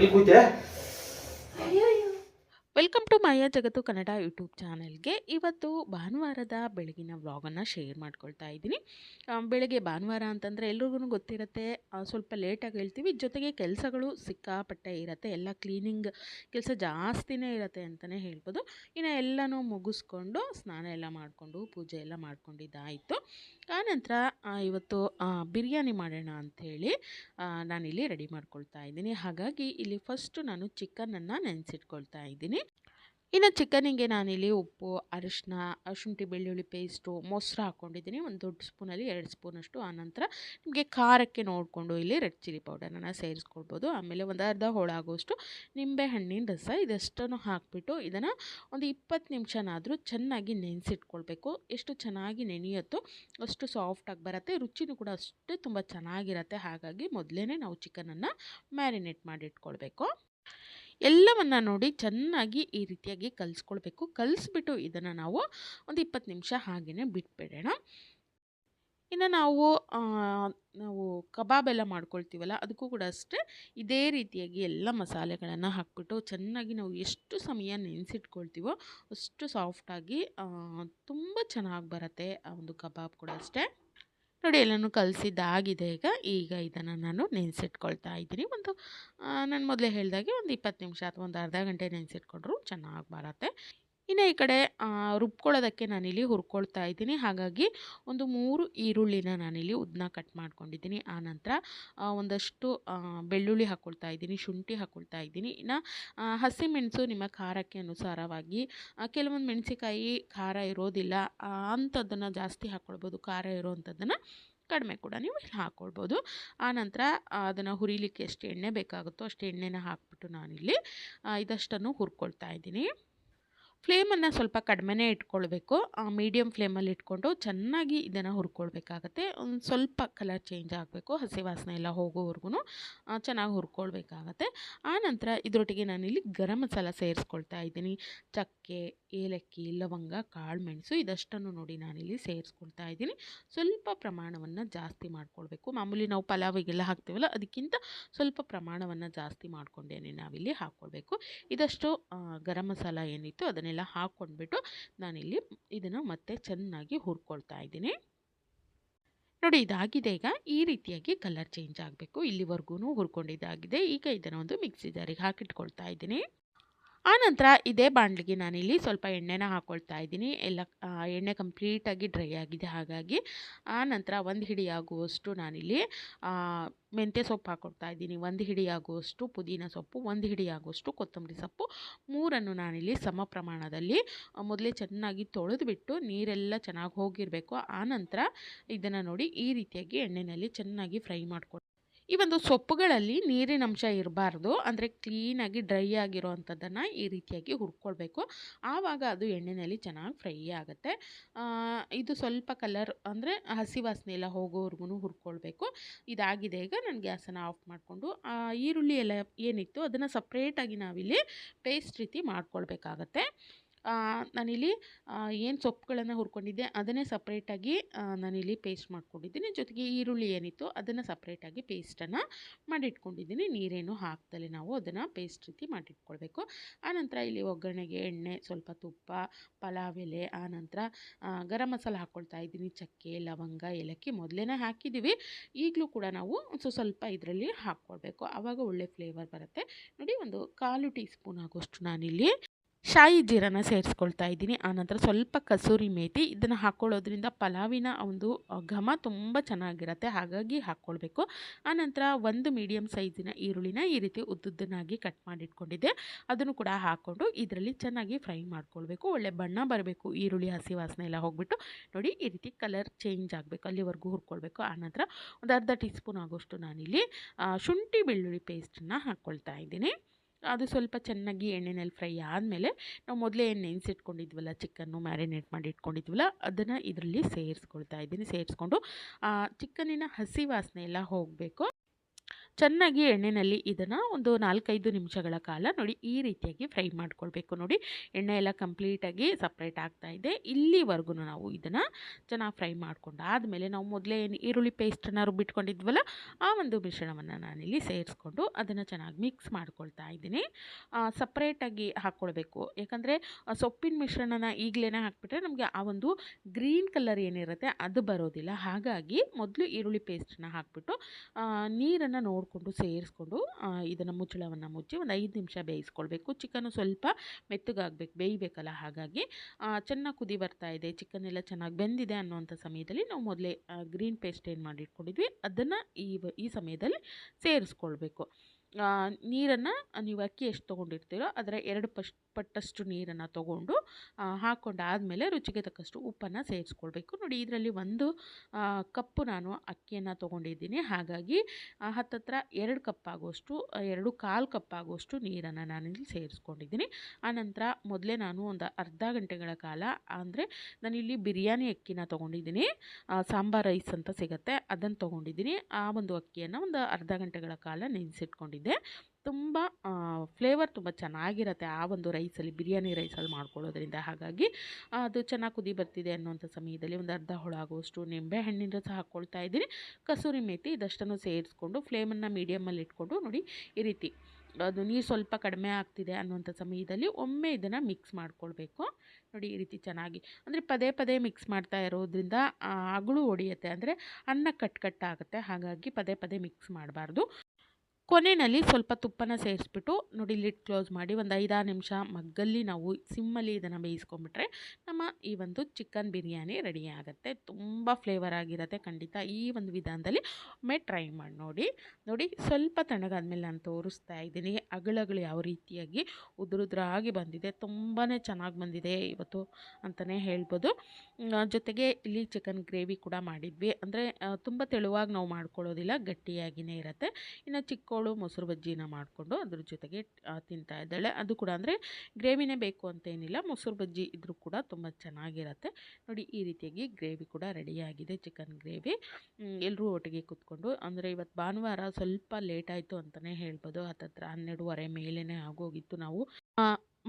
ಎಲ್ಲಿ ಕೂತೆ welcome to ಮಾಯಾ ಜಗತ್ತು Kannada YouTube ಚಾನಲ್ಗೆ. ಇವತ್ತು ಭಾನುವಾರದ ಬೆಳಗಿನ ವ್ಲಾಗನ್ನು ಶೇರ್ ಮಾಡ್ಕೊಳ್ತಾ ಇದ್ದೀನಿ. ಬೆಳಗ್ಗೆ ಭಾನುವಾರ ಅಂತಂದರೆ ಎಲ್ರಿಗೂ ಗೊತ್ತಿರುತ್ತೆ ಸ್ವಲ್ಪ ಲೇಟಾಗಿ ಹೇಳ್ತೀವಿ. ಜೊತೆಗೆ ಕೆಲಸಗಳು ಸಿಕ್ಕಾಪಟ್ಟೆ ಇರುತ್ತೆ. ಎಲ್ಲ ಕ್ಲೀನಿಂಗ್ ಕೆಲಸ ಜಾಸ್ತಿನೇ ಇರುತ್ತೆ ಅಂತಲೇ ಹೇಳ್ಬೋದು. ಇನ್ನು ಎಲ್ಲನೂ ಮುಗಿಸ್ಕೊಂಡು ಸ್ನಾನ ಎಲ್ಲ ಮಾಡಿಕೊಂಡು, ಪೂಜೆ ಎಲ್ಲ ಮಾಡ್ಕೊಂಡಿದ್ದಾಯಿತು. ಆನಂತರ ಇವತ್ತು ಬಿರಿಯಾನಿ ಮಾಡೋಣ ಅಂಥೇಳಿ ನಾನಿಲ್ಲಿ ರೆಡಿ ಮಾಡ್ಕೊಳ್ತಾ ಇದ್ದೀನಿ. ಹಾಗಾಗಿ ಇಲ್ಲಿ ಫಸ್ಟು ನಾನು ಚಿಕನನ್ನು ನೆನೆಸಿಟ್ಕೊಳ್ತಾ ಇದ್ದೀನಿ. ಇನ್ನು ಚಿಕನಿಗೆ ನಾನಿಲ್ಲಿ ಉಪ್ಪು ಅರಿಶಿನ ಶುಂಠಿ, ಬೆಳ್ಳುಳ್ಳಿ ಪೇಸ್ಟು, ಮೊಸರು ಹಾಕ್ಕೊಂಡಿದ್ದೀನಿ. ಒಂದು ದೊಡ್ಡ ಸ್ಪೂನಲ್ಲಿ ಎರಡು ಸ್ಪೂನಷ್ಟು ಆನಂತರ ನಿಮಗೆ ಖಾರಕ್ಕೆ ನೋಡಿಕೊಂಡು ಇಲ್ಲಿ ರೆಡ್ ಚಿಲ್ಲಿ ಪೌಡರನ್ನು ಸೇರಿಸ್ಕೊಳ್ಬೋದು. ಆಮೇಲೆ ಒಂದು ಅರ್ಧ ಹೋಳಾಗೋಷ್ಟು ನಿಂಬೆ ಹಣ್ಣಿನ ರಸ ಇದಷ್ಟನ್ನು ಹಾಕಿಬಿಟ್ಟು ಇದನ್ನು ಒಂದು ಇಪ್ಪತ್ತು ನಿಮಿಷನಾದರೂ ಚೆನ್ನಾಗಿ ನೆನೆಸಿಟ್ಕೊಳ್ಬೇಕು. ಎಷ್ಟು ಚೆನ್ನಾಗಿ ನೆನೆಯುತ್ತೋ ಅಷ್ಟು ಸಾಫ್ಟಾಗಿ ಬರುತ್ತೆ. ರುಚಿನೂ ಕೂಡ ಅಷ್ಟೇ ತುಂಬ ಚೆನ್ನಾಗಿರುತ್ತೆ. ಹಾಗಾಗಿ ಮೊದಲೇ ನಾವು ಚಿಕನನ್ನು ಮ್ಯಾರಿನೇಟ್ ಮಾಡಿಟ್ಕೊಳ್ಬೇಕು. ಎಲ್ಲವನ್ನು ನೋಡಿ ಚೆನ್ನಾಗಿ ಈ ರೀತಿಯಾಗಿ ಕಲಿಸ್ಕೊಳ್ಬೇಕು. ಕಲಿಸ್ಬಿಟ್ಟು ಇದನ್ನು ನಾವು ಒಂದು ಇಪ್ಪತ್ತು ನಿಮಿಷ ಹಾಗೆಯೇ ಬಿಟ್ಬಿಡೋಣ. ಇನ್ನು ನಾವು ನಾವು ಕಬಾಬ್ ಎಲ್ಲ ಮಾಡ್ಕೊಳ್ತೀವಲ್ಲ ಅದಕ್ಕೂ ಕೂಡ ಅಷ್ಟೇ ಇದೇ ರೀತಿಯಾಗಿ ಎಲ್ಲ ಮಸಾಲೆಗಳನ್ನು ಹಾಕ್ಬಿಟ್ಟು ಚೆನ್ನಾಗಿ ನಾವು ಎಷ್ಟು ಸಮಯ ನೆನೆಸಿಟ್ಕೊಳ್ತೀವೋ ಅಷ್ಟು ಸಾಫ್ಟಾಗಿ ತುಂಬ ಚೆನ್ನಾಗಿ ಬರುತ್ತೆ ಆ ಒಂದು ಕಬಾಬ್ ಕೂಡ ಅಷ್ಟೇ. ನೋಡಿ ಎಲ್ಲನೂ ಕಲಸಿದ್ದಾಗಿದೆ ಈಗ. ಈಗ ಇದನ್ನು ನಾನು ನೆನೆಸಿಟ್ಕೊಳ್ತಾ ಇದ್ದೀನಿ. ಒಂದು ನಾನು ಮೊದಲೇ ಹೇಳಿದಾಗೆ ಒಂದು ಇಪ್ಪತ್ತು ನಿಮಿಷ ಅಥವಾ ಒಂದು ಅರ್ಧ ಗಂಟೆ ನೆನೆಸಿಟ್ಕೊಂಡ್ರು ಚೆನ್ನಾಗಿ ಬರುತ್ತೆ. ಇನ್ನು ಈ ಕಡೆ ರುಬ್ಕೊಳ್ಳೋದಕ್ಕೆ ನಾನಿಲ್ಲಿ ಹುರ್ಕೊಳ್ತಾ ಇದ್ದೀನಿ. ಹಾಗಾಗಿ ಒಂದು ಮೂರು ಈರುಳ್ಳಿನ ನಾನಿಲ್ಲಿ ಉದ್ದನ್ನ ಕಟ್ ಮಾಡ್ಕೊಂಡಿದ್ದೀನಿ. ಆನಂತರ ಒಂದಷ್ಟು ಬೆಳ್ಳುಳ್ಳಿ ಹಾಕ್ಕೊಳ್ತಾ ಇದ್ದೀನಿ, ಶುಂಠಿ ಹಾಕ್ಕೊಳ್ತಾ ಇದ್ದೀನಿ. ಇನ್ನು ಹಸಿಮೆಣಸು ನಿಮ್ಮ ಖಾರಕ್ಕೆ ಅನುಸಾರವಾಗಿ ಕೆಲವೊಂದು ಮೆಣಸಿಕಾಯಿ ಖಾರ ಇರೋದಿಲ್ಲ ಅಂಥದ್ದನ್ನು ಜಾಸ್ತಿ ಹಾಕ್ಕೊಳ್ಬೋದು ಖಾರ ಇರೋವಂಥದ್ದನ್ನು ಕಡಿಮೆ ಕೂಡ ನೀವು ಹಾಕ್ಕೊಳ್ಬೋದು ಆನಂತರ ಅದನ್ನು ಹುರಿಲಿಕ್ಕೆ ಎಷ್ಟು ಎಣ್ಣೆ ಬೇಕಾಗುತ್ತೋ ಅಷ್ಟು ಎಣ್ಣೆನ ಹಾಕ್ಬಿಟ್ಟು ನಾನಿಲ್ಲಿ ಇದಷ್ಟನ್ನು ಹುರ್ಕೊಳ್ತಾ ಇದ್ದೀನಿ. ಫ್ಲೇಮನ್ನು ಸ್ವಲ್ಪ ಕಡಿಮೆನೇ ಇಟ್ಕೊಳ್ಬೇಕು. ಮೀಡಿಯಮ್ ಫ್ಲೇಮಲ್ಲಿ ಇಟ್ಕೊಂಡು ಚೆನ್ನಾಗಿ ಇದನ್ನು ಹುರ್ಕೊಳ್ಬೇಕಾಗತ್ತೆ. ಒಂದು ಸ್ವಲ್ಪ ಕಲರ್ ಚೇಂಜ್ ಆಗಬೇಕು. ಹಸಿ ವಾಸನೆ ಎಲ್ಲ ಹೋಗೋವರೆಗೂ ಚೆನ್ನಾಗಿ ಹುರ್ಕೊಳ್ಬೇಕಾಗತ್ತೆ. ಆನಂತರ ಇದರೊಟ್ಟಿಗೆ ನಾನಿಲ್ಲಿ ಗರಂ ಮಸಾಲ ಸೇರಿಸ್ಕೊಳ್ತಾ ಇದ್ದೀನಿ. ಚಕ್ಕೆ, ಏಲಕ್ಕಿ, ಲವಂಗ, ಕಾಳು, ಮೆಣಸು ಇದಷ್ಟನ್ನು ನೋಡಿ ನಾನಿಲ್ಲಿ ಸೇರಿಸ್ಕೊಳ್ತಾ ಇದ್ದೀನಿ. ಸ್ವಲ್ಪ ಪ್ರಮಾಣವನ್ನು ಜಾಸ್ತಿ ಮಾಡ್ಕೊಳ್ಬೇಕು. ಮಾಮೂಲಿ ನಾವು ಪಲಾವಿಗೆಲ್ಲ ಹಾಕ್ತೀವಲ್ಲ, ಅದಕ್ಕಿಂತ ಸ್ವಲ್ಪ ಪ್ರಮಾಣವನ್ನು ಜಾಸ್ತಿ ಮಾಡಿಕೊಂಡೇನೆ ನಾವಿಲ್ಲಿ ಹಾಕ್ಕೊಳ್ಬೇಕು. ಇದಷ್ಟು ಗರಂ ಮಸಾಲ ಏನಿತ್ತು ಅದನ್ನೆಲ್ಲ ಹಾಕ್ಕೊಂಡ್ಬಿಟ್ಟು ನಾನಿಲ್ಲಿ ಇದನ್ನು ಮತ್ತೆ ಚೆನ್ನಾಗಿ ಹುರ್ಕೊಳ್ತಾ ಇದ್ದೀನಿ. ನೋಡಿ, ಇದಾಗಿದೆ ಈಗ. ಈ ರೀತಿಯಾಗಿ ಕಲರ್ ಚೇಂಜ್ ಆಗಬೇಕು. ಇಲ್ಲಿವರೆಗೂ ಹುರ್ಕೊಂಡಿದ್ದಾಗಿದೆ. ಈಗ ಇದನ್ನು ಒಂದು ಮಿಕ್ಸಿ ಜಾರಿಗೆ ಹಾಕಿಟ್ಕೊಳ್ತಾ ಇದ್ದೀನಿ. ಆನಂತರ ಇದೇ ಬಾಣಲಿಗೆ ನಾನಿಲ್ಲಿ ಸ್ವಲ್ಪ ಎಣ್ಣೆನ ಹಾಕ್ಕೊಳ್ತಾ ಇದ್ದೀನಿ. ಎಲ್ಲ ಎಣ್ಣೆ ಕಂಪ್ಲೀಟಾಗಿ ಡ್ರೈ ಆಗಿದೆ ಹಾಗಾಗಿ. ಆನಂತರ ಒಂದು ಹಿಡಿಯಾಗುವಷ್ಟು ನಾನಿಲ್ಲಿ ಮೆಂತ್ಯೆ ಸೊಪ್ಪು ಹಾಕ್ಕೊಡ್ತಾ ಇದ್ದೀನಿ. ಒಂದು ಹಿಡಿಯಾಗುವಷ್ಟು ಪುದೀನ ಸೊಪ್ಪು, ಒಂದು ಹಿಡಿಯಾಗುವಷ್ಟು ಕೊತ್ತಂಬರಿ ಸೊಪ್ಪು. ಮೂರನ್ನು ನಾನಿಲ್ಲಿ ಸಮ ಪ್ರಮಾಣದಲ್ಲಿ ಮೊದಲೇ ಚೆನ್ನಾಗಿ ತೊಳೆದುಬಿಟ್ಟು ನೀರೆಲ್ಲ ಚೆನ್ನಾಗಿ ಹೋಗಿರಬೇಕು. ಆನಂತರ ಇದನ್ನು ನೋಡಿ ಈ ರೀತಿಯಾಗಿ ಎಣ್ಣೆಯಲ್ಲಿ ಚೆನ್ನಾಗಿ ಫ್ರೈ ಮಾಡ್ಕೊಂಡು ಈ ಒಂದು ಸೊಪ್ಪುಗಳಲ್ಲಿ ನೀರಿನ ಅಂಶ ಇರಬಾರ್ದು. ಅಂದರೆ ಕ್ಲೀನಾಗಿ ಡ್ರೈ ಆಗಿರೋ ಅಂಥದ್ದನ್ನು ಈ ರೀತಿಯಾಗಿ ಹುರ್ಕೊಳ್ಬೇಕು. ಆವಾಗ ಅದು ಎಣ್ಣೆಯಲ್ಲಿ ಚೆನ್ನಾಗಿ ಫ್ರೈ ಆಗುತ್ತೆ. ಇದು ಸ್ವಲ್ಪ ಕಲರ್ ಅಂದರೆ ಹಸಿ ವಾಸನೆ ಎಲ್ಲ ಹೋಗೋವರೆಗೂ ಹುರ್ಕೊಳ್ಬೇಕು. ಇದಾಗಿದೆ ಈಗ ನಾನು ಗ್ಯಾಸನ್ನು ಆಫ್ ಮಾಡಿಕೊಂಡು. ಈರುಳ್ಳಿ ಎಲ್ಲ ಏನಿತ್ತು ಅದನ್ನು ಸಪ್ರೇಟಾಗಿ ನಾವಿಲ್ಲಿ ಪೇಸ್ಟ್ ರೀತಿ ಮಾಡ್ಕೊಳ್ಬೇಕಾಗತ್ತೆ. ನಾನಿಲ್ಲಿ ಏನು ಸೊಪ್ಪುಗಳನ್ನು ಹುರ್ಕೊಂಡಿದ್ದೆ, ಅದನ್ನೇ ಸಪ್ರೇಟಾಗಿ ನಾನಿಲ್ಲಿ ಪೇಸ್ಟ್ ಮಾಡ್ಕೊಂಡಿದ್ದೀನಿ. ಜೊತೆಗೆ ಈರುಳ್ಳಿ ಏನಿತ್ತು ಅದನ್ನು ಸಪ್ರೇಟಾಗಿ ಪೇಸ್ಟನ್ನು ಮಾಡಿಟ್ಕೊಂಡಿದ್ದೀನಿ. ನೀರೇನು ಹಾಕ್ದಲೆ ನಾವು ಅದನ್ನು ಪೇಸ್ಟ್ ರೀತಿ ಮಾಡಿಟ್ಕೊಳ್ಬೇಕು. ಆನಂತರ ಇಲ್ಲಿ ಒಗ್ಗರಣೆಗೆ ಎಣ್ಣೆ, ಸ್ವಲ್ಪ ತುಪ್ಪ, ಪಲಾವ್ ಎಲೆ ಆನಂತರ ಗರಂ ಮಸಾಲ ಹಾಕ್ಕೊಳ್ತಾ ಇದ್ದೀನಿ. ಚಕ್ಕೆ, ಲವಂಗ, ಏಲಕ್ಕಿ ಮೊದಲೇ ಹಾಕಿದ್ದೀವಿ ಈಗಲೂ ಕೂಡ ನಾವು ಸ್ವಲ್ಪ ಇದರಲ್ಲಿ ಹಾಕ್ಕೊಳ್ಬೇಕು. ಆವಾಗ ಒಳ್ಳೆ ಫ್ಲೇವರ್ ಬರುತ್ತೆ. ನೋಡಿ ಒಂದು ಕಾಲು ಟೀ ಸ್ಪೂನ್ ಆಗೋಷ್ಟು ನಾನಿಲ್ಲಿ ಶಾಯಿ ಜೀರನ ಸೇರಿಸ್ಕೊಳ್ತಾ ಇದ್ದೀನಿ. ಆನಂತರ ಸ್ವಲ್ಪ ಕಸೂರಿ ಮೇಥಿ ಇದನ್ನು ಹಾಕ್ಕೊಳ್ಳೋದ್ರಿಂದ ಪಲಾವಿನ ಒಂದು ಘಮ ತುಂಬ ಚೆನ್ನಾಗಿರುತ್ತೆ. ಹಾಗಾಗಿ ಹಾಕ್ಕೊಳ್ಬೇಕು. ಆನಂತರ ಒಂದು ಮೀಡಿಯಮ್ ಸೈಜಿನ ಈರುಳ್ಳಿನ ಈ ರೀತಿ ಉದ್ದುದ್ದನಾಗಿ ಕಟ್ ಮಾಡಿಟ್ಕೊಂಡಿದ್ದೆ. ಅದನ್ನು ಕೂಡ ಹಾಕ್ಕೊಂಡು ಇದರಲ್ಲಿ ಚೆನ್ನಾಗಿ ಫ್ರೈ ಮಾಡ್ಕೊಳ್ಬೇಕು. ಒಳ್ಳೆ ಬಣ್ಣ ಬರಬೇಕು. ಈರುಳ್ಳಿ, ಹಸಿ ವಾಸನೆ ಎಲ್ಲ ಹೋಗ್ಬಿಟ್ಟು ನೋಡಿ ಈ ರೀತಿ ಕಲರ್ ಚೇಂಜ್ ಆಗಬೇಕು. ಅಲ್ಲಿವರೆಗೂ ಹುರ್ಕೊಳ್ಬೇಕು. ಆನಂತರ ಒಂದು ಅರ್ಧ ಟೀ ಸ್ಪೂನ್ ಆಗೋಷ್ಟು ನಾನಿಲ್ಲಿ ಶುಂಠಿ ಬೆಳ್ಳುಳ್ಳಿ ಪೇಸ್ಟನ್ನು ಹಾಕ್ಕೊಳ್ತಾ ಇದ್ದೀನಿ. ಅದು ಸ್ವಲ್ಪ ಚೆನ್ನಾಗಿ ಎಣ್ಣೆನಲ್ಲಿ ಫ್ರೈ ಆದಮೇಲೆ ನಾವು ಮೊದಲೇ ಏನು ನೆನೆಸಿಟ್ಕೊಂಡಿದ್ವಲ್ಲ, ಚಿಕನ್ನು ಮ್ಯಾರಿನೇಟ್ ಮಾಡಿ ಇಟ್ಕೊಂಡಿದ್ವಲ್ಲ, ಅದನ್ನು ಇದರಲ್ಲಿ ಸೇರಿಸ್ಕೊಳ್ತಾ ಇದ್ದೀನಿ, ಸೇರಿಸ್ಕೊಂಡು. ಚಿಕನ್ನಿನ ಹಸಿ ವಾಸನೆ ಎಲ್ಲ ಹೋಗಬೇಕು. ಚೆನ್ನಾಗಿ ಎಣ್ಣೆಯಲ್ಲಿ ಇದನ್ನು ಒಂದು ನಾಲ್ಕೈದು ನಿಮಿಷಗಳ ಕಾಲ ನೋಡಿ, ಈ ರೀತಿಯಾಗಿ ಫ್ರೈ ಮಾಡ್ಕೊಳ್ಬೇಕು ನೋಡಿ. ಎಣ್ಣೆ ಎಲ್ಲ ಕಂಪ್ಲೀಟಾಗಿ ಸಪ್ರೇಟ್ ಇದೆ. ಇಲ್ಲಿವರೆಗೂ ನಾವು ಇದನ್ನು ಚೆನ್ನಾಗಿ ಫ್ರೈ ಮಾಡಿಕೊಂಡು ಆದಮೇಲೆ ನಾವು ಮೊದಲೇ ಏನು ಈರುಳ್ಳಿ ಪೇಸ್ಟನ್ನು ರುಬ್ಬಿಟ್ಕೊಂಡಿದ್ವಲ್ಲ, ಆ ಒಂದು ಮಿಶ್ರಣವನ್ನು ನಾನಿಲ್ಲಿ ಸೇರಿಸ್ಕೊಂಡು ಅದನ್ನು ಚೆನ್ನಾಗಿ ಮಿಕ್ಸ್ ಮಾಡ್ಕೊಳ್ತಾ ಇದ್ದೀನಿ. ಸಪ್ರೇಟಾಗಿ ಹಾಕ್ಕೊಳ್ಬೇಕು. ಯಾಕಂದರೆ ಸೊಪ್ಪಿನ ಮಿಶ್ರಣನ ಈಗಲೇ ಹಾಕ್ಬಿಟ್ರೆ ನಮಗೆ ಆ ಒಂದು ಗ್ರೀನ್ ಕಲರ್ ಏನಿರುತ್ತೆ ಅದು ಬರೋದಿಲ್ಲ. ಹಾಗಾಗಿ ಮೊದಲು ಈರುಳ್ಳಿ ಪೇಸ್ಟನ್ನು ಹಾಕ್ಬಿಟ್ಟು ನೀರನ್ನು ನೋಡಿಕೊಂಡು ಸೇರಿಸ್ಕೊಂಡು ಇದನ್ನು ಮುಚ್ಚಳವನ್ನು ಮುಚ್ಚಿ ಒಂದು ಐದು ನಿಮಿಷ ಬೇಯಿಸ್ಕೊಳ್ಬೇಕು. ಚಿಕನ್ನು ಸ್ವಲ್ಪ ಮೆತ್ತಗಾಗಬೇಕು, ಬೇಯಬೇಕಲ್ಲ ಹಾಗಾಗಿ. ಚೆನ್ನಾಗಿ ಕುದಿ ಬರ್ತಾ ಇದೆ ಚಿಕನ್ ಎಲ್ಲ ಚೆನ್ನಾಗಿ ಬೆಂದಿದೆ ಅನ್ನುವಂಥ ಸಮಯದಲ್ಲಿ ನಾವು ಮೊದಲೇ ಗ್ರೀನ್ ಪೇಸ್ಟ್ ಏನು ಮಾಡಿಟ್ಕೊಂಡಿದ್ವಿ, ಅದನ್ನು ಈ ಈ ಸಮಯದಲ್ಲಿ ಸೇರಿಸ್ಕೊಳ್ಬೇಕು. ನೀರನ್ನು ನೀವು ಅಕ್ಕಿ ಎಷ್ಟು ತೊಗೊಂಡಿರ್ತೀರೋ ಅದರ ಎರಡು ಪಶ್ ಪಟ್ಟಷ್ಟು ನೀರನ್ನು ತೊಗೊಂಡು ಹಾಕ್ಕೊಂಡಾದಮೇಲೆ ರುಚಿಗೆ ತಕ್ಕಷ್ಟು ಉಪ್ಪನ್ನು ಸೇರಿಸ್ಕೊಳ್ಬೇಕು. ನೋಡಿ, ಇದರಲ್ಲಿ ಒಂದು ಕಪ್ಪು ನಾನು ಅಕ್ಕಿಯನ್ನು ತೊಗೊಂಡಿದ್ದೀನಿ. ಹಾಗಾಗಿ ಹತ್ತತ್ರ ಎರಡು ಕಪ್ ಆಗುವಷ್ಟು ಎರಡು ಕಾಲು ಕಪ್ ಆಗುವಷ್ಟು ನೀರನ್ನು ನಾನಿಲ್ಲಿ ಸೇರಿಸ್ಕೊಂಡಿದ್ದೀನಿ. ಆನಂತರ ಮೊದಲೇ ನಾನು ಒಂದು ಅರ್ಧ ಗಂಟೆಗಳ ಕಾಲ, ಅಂದರೆ ನಾನಿಲ್ಲಿ ಬಿರಿಯಾನಿ ಅಕ್ಕಿನ ತೊಗೊಂಡಿದ್ದೀನಿ. ಸಾಂಬಾರ್ ರೈಸ್ ಅಂತ ಸಿಗುತ್ತೆ, ಅದನ್ನು ತೊಗೊಂಡಿದ್ದೀನಿ. ಆ ಒಂದು ಅಕ್ಕಿಯನ್ನು ಒಂದು ಅರ್ಧ ಗಂಟೆಗಳ ಕಾಲ ನೆನೆಸಿಟ್ಕೊಂಡಿದ್ದೆ. ತುಂಬ ಫ್ಲೇವರ್ ತುಂಬ ಚೆನ್ನಾಗಿರುತ್ತೆ ಆ ಒಂದು ರೈಸಲ್ಲಿ ಬಿರಿಯಾನಿ ರೈಸಲ್ಲಿ ಮಾಡ್ಕೊಳ್ಳೋದ್ರಿಂದ. ಹಾಗಾಗಿ ಅದು ಚೆನ್ನಾಗಿ ಕುದಿ ಬರ್ತಿದೆ ಅನ್ನೋಂಥ ಸಮಯದಲ್ಲಿ ಒಂದು ಅರ್ಧ ಹೊಳಾಗುವಷ್ಟು ನಿಂಬೆ ಹಣ್ಣಿನ ರಸ ಹಾಕ್ಕೊಳ್ತಾ ಇದ್ದೀನಿ. ಕಸೂರಿ ಮೇಥಿ ಇದಷ್ಟನ್ನು ಸೇರಿಸ್ಕೊಂಡು ಫ್ಲೇಮನ್ನು ಮೀಡಿಯಮಲ್ಲಿ ಇಟ್ಕೊಂಡು ನೋಡಿ ಈ ರೀತಿ. ಅದು ನೀರು ಸ್ವಲ್ಪ ಕಡಿಮೆ ಆಗ್ತಿದೆ ಅನ್ನುವಂಥ ಸಮಯದಲ್ಲಿ ಒಮ್ಮೆ ಇದನ್ನು ಮಿಕ್ಸ್ ಮಾಡ್ಕೊಳ್ಬೇಕು. ನೋಡಿ ಈ ರೀತಿ ಚೆನ್ನಾಗಿ. ಅಂದರೆ ಪದೇ ಪದೇ ಮಿಕ್ಸ್ ಮಾಡ್ತಾ ಇರೋದ್ರಿಂದ ಅಗಳು ಹೊಡಿಯುತ್ತೆ ಅಂದರೆ ಅನ್ನ ಕಟ್ ಕಟ್ ಹಾಗಾಗಿ ಪದೇ ಪದೇ ಮಿಕ್ಸ್ ಮಾಡಬಾರ್ದು. ಕೊನೆಯಲ್ಲಿ ಸ್ವಲ್ಪ ತುಪ್ಪನ ಸೇರಿಸ್ಬಿಟ್ಟು ನೋಡಿ ಲಿಡ್ ಕ್ಲೋಸ್ ಮಾಡಿ ಒಂದು ಐದಾರು ನಿಮಿಷ ಮಗ್ಗಲ್ಲಿ ನಾವು ಸಿಮ್ಮಲ್ಲಿ ಇದನ್ನು ಬೇಯಿಸ್ಕೊಂಬಿಟ್ರೆ ನಮ್ಮ ಈ ಒಂದು ಚಿಕನ್ ಬಿರಿಯಾನಿ ರೆಡಿ ಆಗುತ್ತೆ. ತುಂಬ ಫ್ಲೇವರ್ ಆಗಿರುತ್ತೆ. ಖಂಡಿತ ಈ ಒಂದು ವಿಧಾನದಲ್ಲಿ ಒಮ್ಮೆ ಟ್ರೈ ಮಾಡಿ ನೋಡಿ. ನೋಡಿ, ಸ್ವಲ್ಪ ತಣ್ಣಗಾದ್ಮೇಲೆ ನಾನು ತೋರಿಸ್ತಾ ಇದ್ದೀನಿ. ಅಗಳಗಳು ಯಾವ ರೀತಿಯಾಗಿ ಉದುರುದ್ರಾಗಿ ಬಂದಿದೆ. ತುಂಬಾ ಚೆನ್ನಾಗಿ ಬಂದಿದೆ ಇವತ್ತು ಅಂತಲೇ ಹೇಳ್ಬೋದು. ಜೊತೆಗೆ ಇಲ್ಲಿ ಚಿಕನ್ ಗ್ರೇವಿ ಕೂಡ ಮಾಡಿದ್ವಿ. ಅಂದರೆ ತುಂಬ ತೆಳುವಾಗಿ ನಾವು ಮಾಡ್ಕೊಳ್ಳೋದಿಲ್ಲ. ಗಟ್ಟಿಯಾಗಿಯೇ ಇರುತ್ತೆ. ಇನ್ನು ಚಿಕ್ಕವಳು ಮೊಸರು ಬಜ್ಜಿನ ಮಾಡಿಕೊಂಡು ಅದ್ರ ಜೊತೆಗೆ ತಿಂತಾ ಇದ್ದಾಳೆ. ಅದು ಕೂಡ ಅಂದರೆ ಗ್ರೇವಿನೇ ಬೇಕು ಅಂತೇನಿಲ್ಲ ಮೊಸರು ಬಜ್ಜಿ ಇದ್ರೂ ಕೂಡ ತುಂಬ ಚೆನ್ನಾಗಿರುತ್ತೆ. ನೋಡಿ, ಈ ರೀತಿಯಾಗಿ ಗ್ರೇವಿ ಕೂಡ ರೆಡಿಯಾಗಿದೆ, ಚಿಕನ್ ಗ್ರೇವಿ. ಎಲ್ಲರೂ ಒಟ್ಟಿಗೆ ಕೂತ್ಕೊಂಡು, ಅಂದರೆ ಇವತ್ತು ಭಾನುವಾರ ಸ್ವಲ್ಪ ಲೇಟ್ ಆಯಿತು ಅಂತಲೇ ಹೇಳ್ಬೋದು. ಹತ್ತತ್ರ ಹನ್ನೆರಡುವರೆ ಮೇಲೇ ಆಗೋಗಿತ್ತು ನಾವು.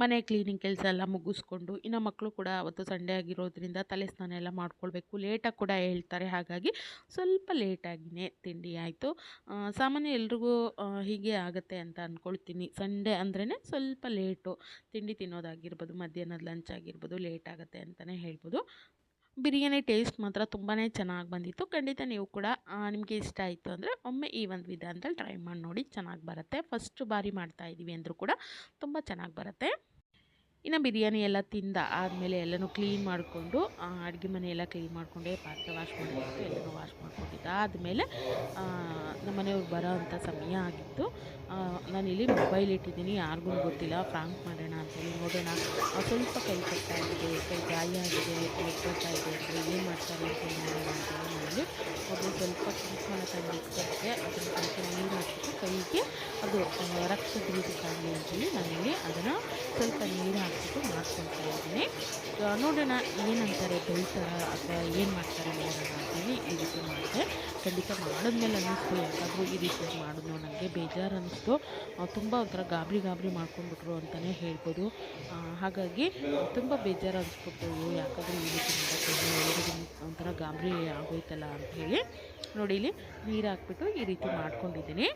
ಮನೆ ಕ್ಲೀನಿಂಗ್ ಕೆಲಸ ಎಲ್ಲ ಮುಗಿಸ್ಕೊಂಡು, ಇನ್ನು ಮಕ್ಕಳು ಕೂಡ ಅವತ್ತು ಸಂಡೇ ಆಗಿರೋದ್ರಿಂದ ತಲೆ ಸ್ನಾನ ಎಲ್ಲ ಮಾಡ್ಕೊಳ್ಬೇಕು. ಲೇಟಾಗಿ ಕೂಡ ಹೇಳ್ತಾರೆ ಹಾಗಾಗಿ ಸ್ವಲ್ಪ ಲೇಟಾಗಿಯೇ ತಿಂಡಿ ಆಯಿತು. ಸಾಮಾನ್ಯ ಎಲ್ರಿಗೂ ಹೀಗೆ ಆಗುತ್ತೆ ಅಂತ ಅಂದ್ಕೊಳ್ತೀನಿ ಸಂಡೇ ಅಂದ್ರೇ ಸ್ವಲ್ಪ ಲೇಟು. ತಿಂಡಿ ತಿನ್ನೋದಾಗಿರ್ಬೋದು, ಮಧ್ಯಾಹ್ನದ ಲಂಚ್ ಆಗಿರ್ಬೋದು, ಲೇಟ್ ಆಗುತ್ತೆ ಅಂತಲೇ ಹೇಳ್ಬೋದು. ಬಿರಿಯಾನಿ ಟೇಸ್ಟ್ ಮಾತ್ರ ತುಂಬಾ ಚೆನ್ನಾಗಿ ಬಂದಿತ್ತು. ಖಂಡಿತ ನೀವು ಕೂಡ ನಿಮಗೆ ಇಷ್ಟ ಆಯಿತು ಅಂದರೆ ಒಮ್ಮೆ ಈ ಒಂದು ವಿಧಾನದಲ್ಲಿ ಟ್ರೈ ಮಾಡಿ ನೋಡಿ ಚೆನ್ನಾಗಿ ಬರುತ್ತೆ. ಫಸ್ಟ್ ಬಾರಿ ಮಾಡ್ತಾ ಇದ್ದೀವಿ ಅಂದರೂ ಕೂಡ ತುಂಬ ಚೆನ್ನಾಗಿ ಬರುತ್ತೆ. ಇನ್ನು ಬಿರಿಯಾನಿ ಎಲ್ಲ ತಿಂದ ಆದಮೇಲೆ ಎಲ್ಲನೂ ಕ್ಲೀನ್ ಮಾಡಿಕೊಂಡು ಅಡುಗೆ ಮನೆ ಎಲ್ಲ ಕ್ಲೀನ್ ಮಾಡಿಕೊಂಡೆ, ಪಾತ್ರೆ ವಾಶ್ ಮಾಡಿಕೊಂಡು, ಎಲ್ಲನೂ ವಾಶ್ ಮಾಡ್ಕೊಂಡಿದ್ದ. ಆದಮೇಲೆ ನಮ್ಮ ಮನೆಯವ್ರು ಬರೋ ಅಂಥ ಸಮಯ ಆಗಿತ್ತು. ನಾನಿಲ್ಲಿ ಮೊಬೈಲ್ ಇಟ್ಟಿದ್ದೀನಿ, ಯಾರಿಗೂ ಗೊತ್ತಿಲ್ಲ. ಫ್ರಾಂಕ್ ಮಾಡೋಣ ಅಂತೇಳಿ ನೋಡೋಣ. ಸ್ವಲ್ಪ ಕೈ ಕಟ್ತಾ ಕೈ ಗಾಯ ಆಗಿದೆ ಕೈ ಕಟ್ತಾ ಇದೆ ಅಂದರೆ ಏನು ಮಾಡ್ತಾರೆ ಅಂತೇಳಿ ನೋಡೋಣ ಅಂತೇಳಿ ನಾನಲ್ಲಿ ಮೊದಲು ಸ್ವಲ್ಪ ಕುಂಕುಮ ತಂದು ಇಟ್ಕೊಳ್ತೆ ಅದನ್ನು ಸ್ವಲ್ಪ ನೀರು ಹಾಕಿಬಿಟ್ಟು ಕೈಗೆ ಅದು ರಕ್ತ ಕಾಣಲಿ ಅಂತೇಳಿ ನಾನಿಲ್ಲಿ ಅದನ್ನು ಸ್ವಲ್ಪ ನೀರು ಹಾಕ್ಬಿಟ್ಟು ಮಾಡ್ಕೊಳ್ತಾ ಇದ್ದೀನಿ. ನೋಡೋಣ ಏನಂತಾರೆ ಬೈತಾರ ಅಥವಾ ಏನು ಮಾಡ್ತಾರೆ ನೋಡೋಣ ಅಂತೇಳಿ ಈ ರೀತಿ ಮಾಡಿದೆ ಖಂಡಿತ ಮಾಡಿದ್ಮೇಲೆ ಅನ್ನಿಸ್ತು. ಯಾಕಾದರೂ ಈ ರೀತಿ ಮಾಡಿದ್ನೋ ನನಗೆ ಬೇಜಾರು ಅನ್ನಿಸ್ತು. ತುಂಬ ಒಂಥರ ಗಾಬರಿ ಗಾಬರಿ ಮಾಡ್ಕೊಂಡ್ಬಿಟ್ರು ಅಂತಲೇ ಹೇಳ್ಬೋದು. ಹಾಗಾಗಿ ತುಂಬ ಬೇಜಾರು ಅನಿಸ್ಬಿಟ್ಟು ಯಾಕಾದರೂ ಈ ರೀತಿ ಮಾಡೋಕ್ಕೆ ಒಂಥರ ಗಾಬರಿ ಆಗೋಯ್ತಲ್ಲ ಅಂಥೇಳಿ ನೋಡಿ ಇಲ್ಲಿ ನೀರು ಹಾಕ್ಬಿಟ್ಟು ಈ ರೀತಿ ಮಾಡ್ಕೊಂಡಿದ್ದೀನಿ.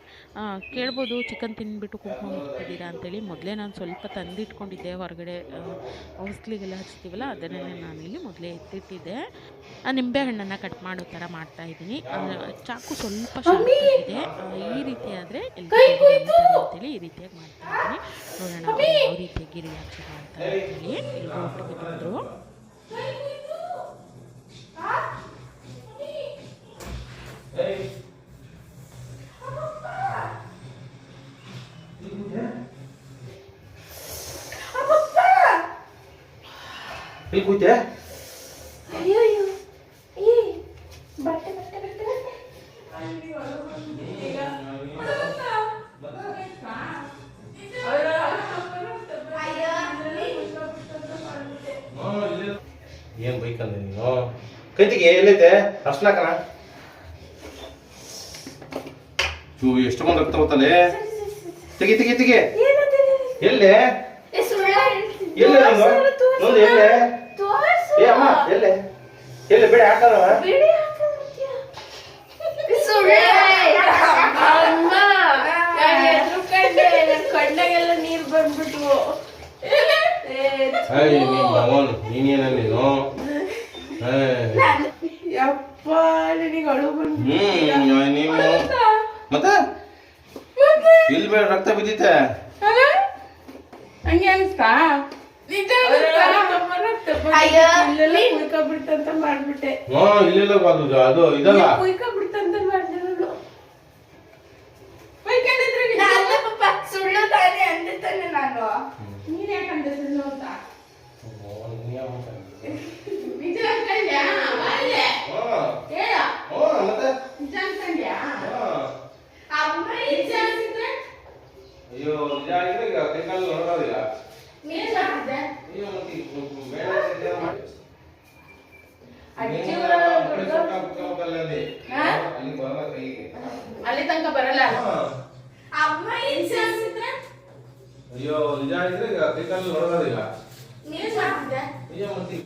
ಕೇಳ್ಬೋದು ಚಿಕನ್ ತಿಂದ್ಬಿಟ್ಟು ಕುಂಕುಮ ಮುಚ್ತಿದ್ದೀರಾ ಅಂತೇಳಿ. ಮೊದಲೇ ನಾನು ಸ್ವಲ್ಪ ತಂದಿಟ್ಕೊಂಡಿದ್ದೆ ಹೊರಗಡೆ ಔಸ್ಲಿಗೆಲ್ಲ ಹಚ್ತೀವಲ್ಲ ಅದನ್ನೇ ನಾನಿಲ್ಲಿ ಮೊದಲೇ ಎತ್ತಿಟ್ಟಿದ್ದೆ. ಆ, ನಿಂಬೆ ಹಣ್ಣನ್ನು ಕಟ್ ಮಾಡೋ ಥರ ಮಾಡ್ತಾ ಇದ್ದೀನಿ. ಚಾಕು ಸ್ವಲ್ಪ ಆಗಿದೆ. ಈ ರೀತಿ ಆದರೆ ಅಂತೇಳಿ ಈ ರೀತಿಯಾಗಿ ಮಾಡ್ತಾ ಇದ್ದೀನಿ. ನೋಡೋಣ ಯಾವ ರೀತಿಯಾಗಿ ರಿಯಾಕ್ಷನ್ ಮಾಡ್ತಾರೆ ಅಂತೇಳಿ ಎಲ್ಲರೂ ಒಟ್ಟಿಗೆ ಬಂದರು. ಕೂತೆ? ಅಯ್ಯೋ ಅಯ್ಯೋ. ಏ ಬಟ್ಟೆ ಬಟ್ಟೆ ಬಟ್ಟೆ ಬಟ್ಟೆ. ಏನ್ ಬೈಕಂದೆ ನೀನು? ಕೈತಿಗೆ ಎಲ್ಲೈತೆ? ಅರ್ಶನಾಕನ ಇವು ಎಷ್ಟು ಮಂದಿ ರಕ್ತ ಹೋಗ್ತಾನೆ ತೆಗಿ ತೆಗಿ ತೆಗಿ? ಎಲ್ಲೇ. ಎಲ್ಲೇ ನಂದು ಎಲ್ಲೇ? ಅಮ್ಮ ಎಲ್ಲೇ? ಎಲ್ಲೇ ಬೇಡ ಕಣ್ಣಾಗೆಲ್ಲ ನೀರ್ ಬಂದ್ಬಿಟ್ವು. ನೀನೇನ ನೀನು? ಯಪ್ಪ ನನಗೆ ಅಳು ನೀವು ಮತ್ತೆ? ಇಲ್ಲಿ ಬೇಡ ರಕ್ತ ಬಿದ್ದಿತ್ತೆ. ಹಂಗೆ ಅನ್ಸ್ತಾ? ಕುಯ್ಕೊಬಿಡ್ತಂತ ಮಾಡ್ಬಿಟ್ಟೆ. ಹಾ ಇಲ್ಲೆಲ್ಲ ಅದು ಅದು ಇದಲ್ಲ. ಕುಯ್ಕೊಬಿಡ್ತಂತ ಮಾಡಿದ್ರು ಅಲ್ಲ ಪಾಪ ಸುಳ್ಳು ತಾನೆ ನಾನು. ಸುಳ್ಳು ಅಂತ? ನಿಜ ಅನ್ಕೊಂಡ್ಯಾ? ಬಾಯ್ಲೆ. ಹೇಳ. ನಿಜ ಅನ್ಕೊಂಡ್ಯಾ? ಹ್ಞೂ ಅಮ್ಮ ನಿಜ ಅನ್ಸಿದ್ರೆ? ಅಯ್ಯೋ ನಿಜ ಆಗಿದ್ರೆ ಈಗ ಕೈಕಾಲು ನೋಡೋದಿಲ್ಲ ಅಲ್ಲಿ. ತನಕ ಬರಲ್ಲ. ಅಮ್ಮ ನಿಜ ಅನ್ಸಿದ್ರೆ ಅಯ್ಯೋ ನಿಜ ಈಗ ಕೈಕಾಲು ನೋಡೋದಿಲ್ಲ ನೀನ್ ಮಾಡಿದ್ದೆ ಅಯ್ಯೋ ಮತ್ತೆ